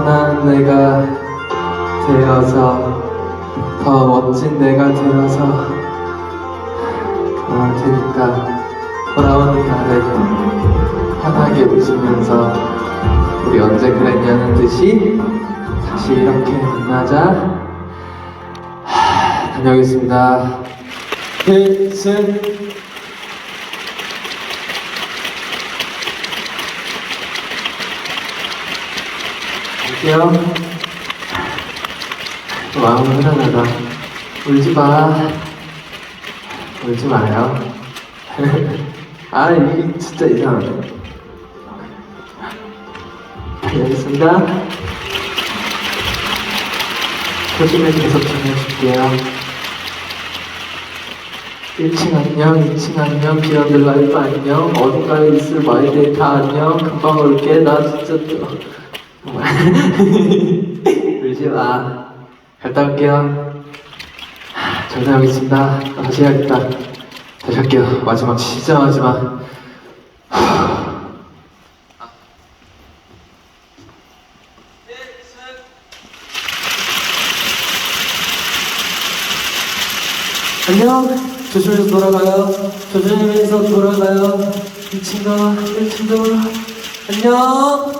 선한 내가 되어서 더 멋진 내가 되어서 돌아올 테니까? 돌아오는 날을 환하게 웃으면서 우리 언제 그랬냐는 듯이 다시 이렇게 만나자. 하, 다녀오겠습니다. 필승 갈게요. 마음은 편하다 울지 마. 울지 마요. 아 이게 진짜 이상하네. 알겠습니다. 표정을 계속 전해줄게요. 1층 안녕, 2층 안녕, 기어들 라이브 안녕, 어딘가에 있을 마이데이터 안녕, 금방 올게, 나 진짜 또 울지 마. 갔다 올게요. 잘 다녀오겠습니다. 다시 해야겠다. 다시 할게요. 마지막, 진짜 마지막. 안녕. 조심해서 돌아가요. 조심해서 돌아가요. 2층도, 1층도. 안녕.